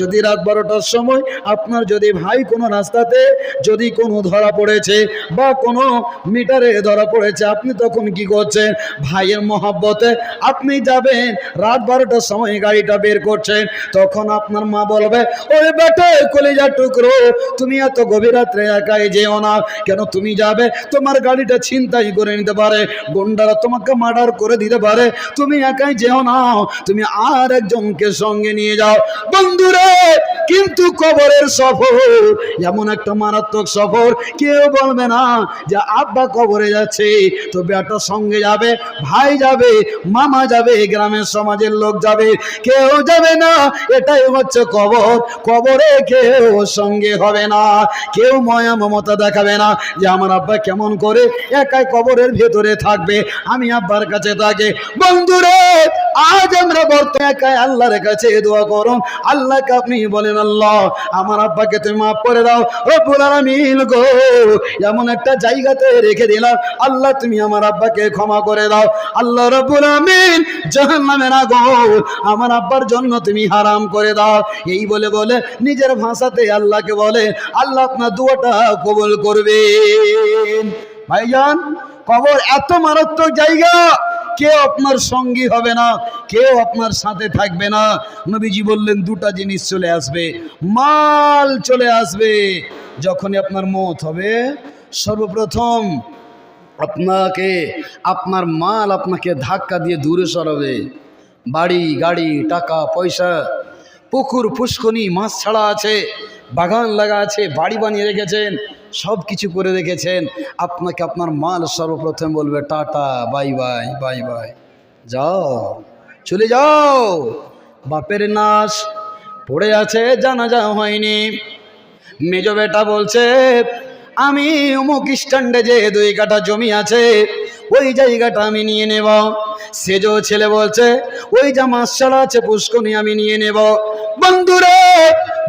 যদি রাত বারোটার সময় আপনার যদি ভাই কোনো রাস্তাতে যদি কোনো ধরা পড়েছে বা কোনো মিটারে ধরা পড়েছে, আপনি তখন কি করছেন? ভাইয়ের মহাব্বতে আপনি যাবেন, রাত বারোটার সময় গাড়িটা বের করছেন, তখন আপনার মা বলবে, ওরে বেটে কলিজা টুকরো, তুমি এত গভীর রাত্রে একাই যেও না, কেন তুমি যাবে? তোমার গাড়িটা ছিনতাই করে নিতে পারে, গুন্ডারা তোমাকে মার্ডার করে দিতে পারে, তুমি একাই যেও না, তুমি আর একজনকে সঙ্গে নিয়ে যাও। বন্ধুরে কিন্তু কবরের সফর, এমন একটা মারাত্মক সফর কেউ বলবে না যে আব্বা কবরে যাচ্ছে, তো বেটার সঙ্গে যাবে, ভাই যাবে, মামা যাবে, গ্রামের সমাজের লোক যাবে, কেউ যাবে না, এটাই হচ্ছে কবর। কবরে কেউ সঙ্গে হবে না, কেউ ময়া মমতা দেখাবে না যে আমার আব্বা কেমন করে একাই কবরের ভেতরে থাকবে, আমি আব্বার কাছে থাকি বন্ধুরে আজ আমরা বর্তমানে একাই আল্লাহর কাছে দোয়া করুন। আল্লাহকে আপনি বলেন, আল্লাহ, আমার আব্বাকে তুমি মাফ করে দাও। রব্বুল আলামিন গো, এমন একটা জায়গাতে রেখে দিলাম। আল্লাহ, তুমি আমার আব্বাকে ক্ষমা করে দাও। আল্লাহ, রব্বুল আলামিন না গো আমার আব্বার জন্য তুমি হারাম করে দাও। এই বলে বলে নিজের ভাষাতে আল্লাহকে বলে, আল্লাহ আপনার দুয়াটা কবুল করবেন। ভাইজান, কবর এত মারাত্মক জায়গা। কেউ আপনার সঙ্গী হবে না, কেউ আপনার সাথে থাকবে না। নবীজি বললেন, দুটা জিনিস চলে আসবে। মাল চলে আসবে। যখনই আপনার মত হবে, সর্বপ্রথম আপনাকে, আপনার মাল আপনাকে ধাক্কা দিয়ে দূরে সরাবে। বাড়ি, গাড়ি, টাকা, পয়সা, পুকুর পুষ্কনি মাছ ছাড়া আছে, বাগান লাগা আছে, বাড়ি বানিয়ে রেখেছেন। সব কিছু করে রেখেছেন। আপনাকে আপনার মাল সর্বপ্রথম বলবে, tata, bye bye bye bye. যাও, চলে যাও। বাপের নাশ, পড়ে আছে জানা যা হয়নি। মেজ বেটা বলছে, আমি অমুক স্ট্যান্ডে যে দুই কাঠা জমি আছে, ওই জায়গাটা আমি নিয়ে নেব। সেজ ছেলে বলছে, ওই যা ছাড়া আছে পুষ্কনি আমি নিয়ে নেব। বন্ধুরে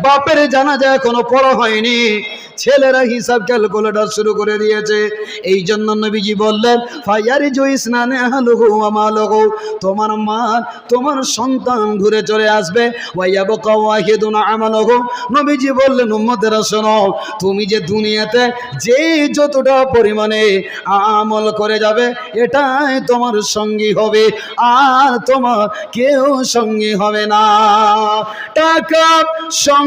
বাপের জানা যায় এখনও পড়া হয়নি। ছেলেরা হিসাব ক্যালকুলেটর শুরু করে দিয়েছে। এই জন্য নবীজি বললেন ফায়ারি জয়িস নানে হালুহু আমালহু তোমার মা, তোমার সন্তান ঘুরে চলে আসবে। ওয়াইয়াবু কাওয়াহিদুন আমালহু। নবীজি বললেন, উম্মতেরা শোনো, তুমি যে দুনিয়াতে যে যতটা পরিমাণে আমল করে যাবে, এটাই তোমার সঙ্গী হবে। আর তোমার কেউ সঙ্গী হবে না। টাকা সঙ্গে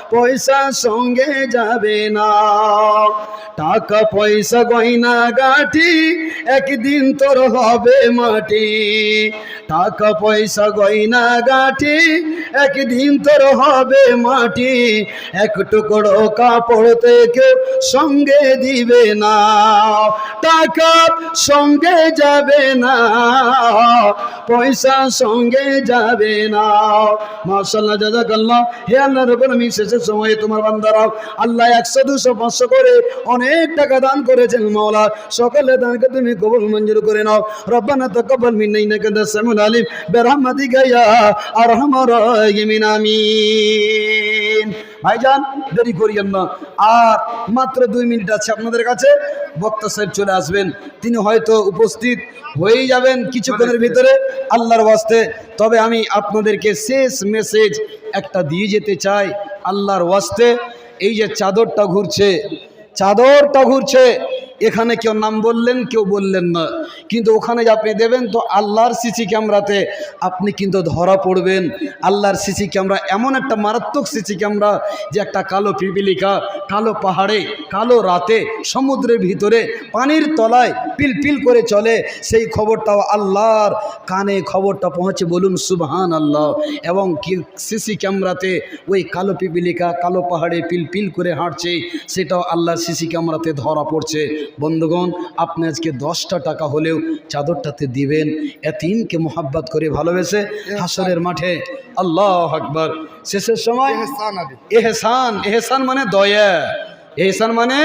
পয়সা সঙ্গে যাবে না। টাকা পয়সা গয়না গাঠি একদিন তোর হবে মাটি। টাকা পয়সা গয়না গাঠি একদিন তোর হবে মাটি। এক টুকরো কাপড়তে কেউ সঙ্গে দিবে না। টাকা সঙ্গে যাবে না। পয়সা সঙ্গে যাবে না। মাশাল্লাহ জাজাকাল্লাহ হে আল্লাহ রব্বুল আলামিন শেষের সময়ে তোমার বান্দারা আল্লাহ একশো, দুশো, পাঁচশো করে অনেক টাকা দান করেছেন মাওলা। সকলে দানকে তুমি কবুল মঞ্জুর করে নাও। রব্বানা তাকাব্বাল মিন্না ইন্নাকা আনতাস সামিউল আলিম। বিরহমাতিকা ইয়া আরহামার রাহিমিন, আমিন। ভাইজান, দেরি করিয়েন না। আর মাত্র দুই মিনিট আছে আপনাদের কাছে। বক্তা সাহেব চলে আসবেন। তিনি হয়তো উপস্থিত হয়েই যাবেন কিছুক্ষণের ভিতরে আল্লাহর ওয়াস্তে। তবে আমি আপনাদেরকে শেষ মেসেজ একটা দিয়ে যেতে চাই। আল্লাহর ওয়াস্তে এই যে চাদরটা ঘুরছে চাদরটা ঘুরছে এখানে কেউ নাম বললেন, কেউ বললেন না। কিন্তু ওখানে আপনি দেবেন, তো আল্লাহর সিসি ক্যামেরাতে আপনি কিন্তু ধরা পড়বেন। আল্লাহর সিসি ক্যামেরা এমন একটা মারাত্মক সিসি ক্যামেরা যে একটা কালো পিপিলিকা, কালো পাহাড়ে, কালো রাতে, সমুদ্রের ভিতরে, পানির তলায় পিল পিল করে চলে। সেই খবরটাও আল্লাহর কানে খবরটা পৌঁছে বলুন সুবহান আল্লাহ এবং কি সিসি ক্যামেরাতে ওই কালো পিপিলিকা, কালো পাহাড়ে পিল পিল করে হাঁটছে, সেটাও আল্লাহর সিসি ক্যামেরাতে ধরা পড়ছে। বন্ধুগণ আপনি আজকে দশটা টাকা হলেও চাদরটাতে দিবেন। এতিমকে মোহাব্বত করে ভালোবেসে হাসরের মাঠে আল্লাহ আকবর। শেষের সময় এহসান এহসান মানে দয়া। এহসান মানে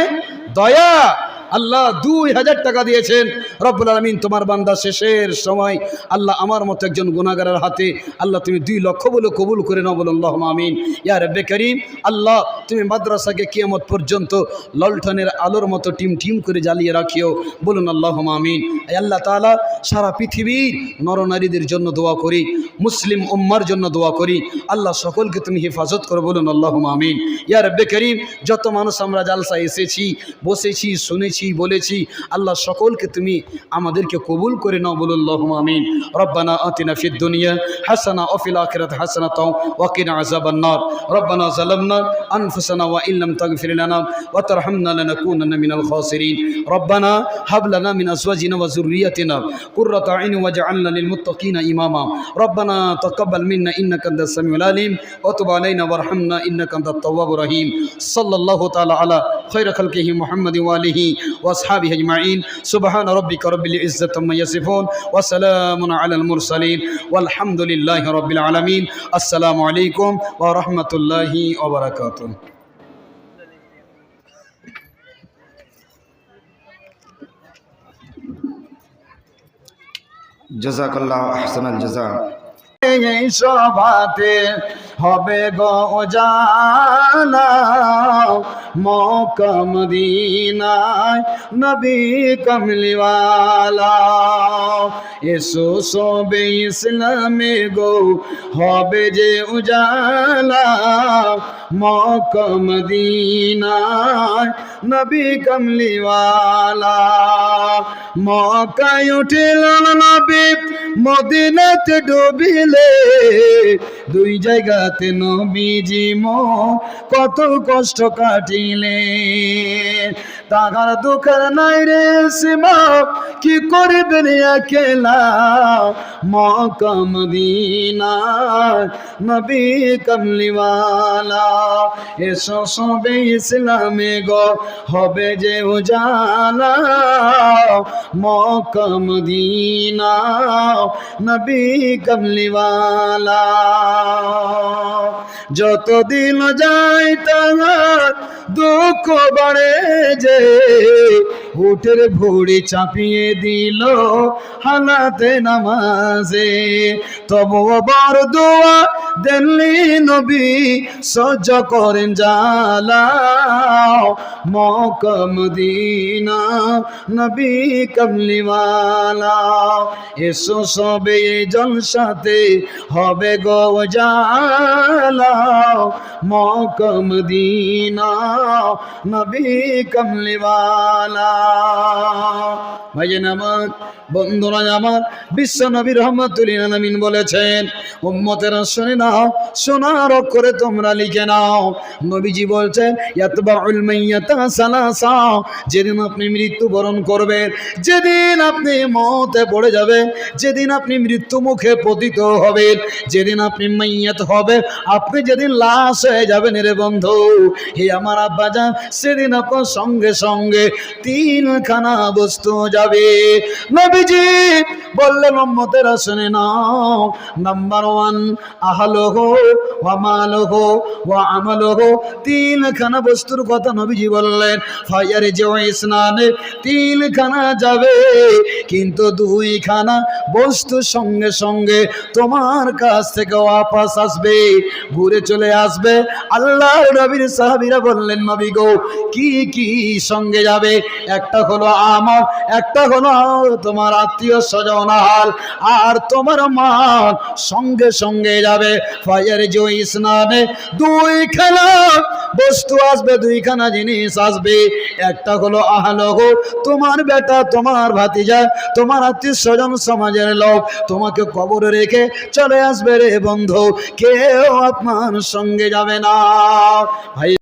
দয়া। আল্লাহ দুই হাজার টাকা দিয়েছেন। রব্বুল আলমিন, তোমার বান্দা শেষের সময় আল্লাহ আমার মতো একজন গুণাগারের হাতে আল্লাহ তুমি দুই লক্ষ বলে কবুল করে নাও বলুন আল্লাহ আমিন। ইয়া রব্বে করিম, আল্লাহ তুমি মাদ্রাসাকে কিয়ামত পর্যন্ত লল্ঠনের আলোর মতো টিম টিম করে জ্বালিয়ে রাখিও, বলুন আল্লাহ আমিন। আল্লাহ তাআলা সারা পৃথিবীর নরনারীদের জন্য দোয়া করি, মুসলিম উম্মার জন্য দোয়া করি, আল্লাহ সকলকে তুমি হেফাজত করো, বলুন আল্লাহ আমিন। ইয়া রব্বে করিম, যত মানুষ আমরা জালসা এসেছি, বসেছি, শুনেছি এসেছি বলেছি, আল্লাহ সকলকে তুমি আমাদেরকে কবুল করে নাও বলুল্লাহ আমিন। রব্বানা আতিনা ফিদ দুনিয়া হাসানা অফিল আখিরাত হাসানা তাও ওয়াকিনা আজাবান্নার রব্বানা জালামনা আনফুসানা ওয়া ইল্লাম তাগফির লানা ওয়া তারহামনা লানাকুনান্না মিনাল খাসিরিন। রব্বানা হাব লানা মিন আজওয়াজিনা ওয়া যুররিয়াতিনা কুররাতা আইন ওয়াজআলনা লিল মুত্তাকিনা ইমামা। রব্বানা তাকাব্বাল মিন্না ইন্নাকা আনতাস সামিউল আলিম। ওয়া তুব আলাইনা ওয়ারহামনা ইন্নাকা আনতাত তাওয়াবুর রহিম। সাল্লাল্লাহু তাআলা আলা خير خلقه محمد وآله وأصحابه أجمعين سبحان ربك رب العزة عما يصفون وسلام على المرسلين والحمد لله رب العالمين السلام عليكم ورحمة الله وبركاته জাজাকাল্লাহ আহসানাল জাজা এই সভাতে হবে গো জানা মকম দিনায় নবী কমলিওয়ালা এসো সবে ইসলামে গো হবে যে উজালা মকম দিনায় নবী কমলিওয়ালা মকায় উঠিল নবী, মদিনাতে ডুবিলে দুই জায়গাতে নবীজি মো, কত কষ্ট কাটিলে তাহার দুঃখের নাই রে সীমা, কি করবেন একেলা? মকম দিনা, নবী কমলিওয়ালা, এসো সবে ইসলামে গো, হবে যে উজালা। মকম দিনা, নবী কমলিওয়ালা। যত দিন যায় তাহার দুঃখ বাড়ে যে উঠের ভুড়ি চাপিয়ে দিল হালাতে নামাজে। তবু বড় দোয়া দেনলি নবী সহ্য করেন জালা। মকম দিনা নবী কমলিওয়ালা এসো সবে জলসাতে হবে গো জালা মকম দিনা নবী কমলিওয়ালা Allah. ভাইয়েন আমার, বন্ধুরা আমার, বিশ্ব নবী রহমতুল্লিন আলমিন বলেছেন, উম্মতেরা শুনে নাও সোনার করে তোমরা লিখে নাও। নবীজি বলছেন, ইয়াতবাউল যেদিন আপনি মৃত্যুবরণ করবেন, যেদিন আপনি মতে পড়ে যাবেন, যেদিন আপনি মৃত্যু মুখে পতিত হবেন, যেদিন আপনি মাইয়াত হবে আপনি যেদিন লাশ হয়ে যাবেন রে বন্ধু। হে আমার আব্বা যান সেদিন আপনার সঙ্গে সঙ্গে তিনখানা বস্তু যাবে। নবীজি বললেন উম্মতেরা শুনে নাও। নাম্বার ওয়ান আহলো হো ওয়ামালো ওয়া আমালো হো তিনখানা বস্তুর কথা নবীজি বললেন ফায়ারে যে স্নানে তিনখানা যাবে। কিন্তু দুইখানা বস্তু সঙ্গে সঙ্গে তোমার কাছ থেকে ওয়াপাস আসবে, ঘুরে চলে আসবে। আল্লাহ নবীর সাহাবীরা বললেন, নবী গো, কি কি সঙ্গে যাবে? একটা হলো আমার একটা তোমার আত্মীয় স্বজন হাল আর তোমার মা সঙ্গে সঙ্গে যাবে ফায়ার জয় স্নানে। দুইখানা বস্তু আসবে, দুইখানা জিনিস আসবে। একটা হলো আহলহ তোমার বেটা, তোমার ভাতিজা, তোমার আত্মীয় স্বজন সমাজের লোক, তোমাকে কবরে রেখে চলে আসবে রে বন্ধু, কেউ আপনার সঙ্গে যাবে না। ভাই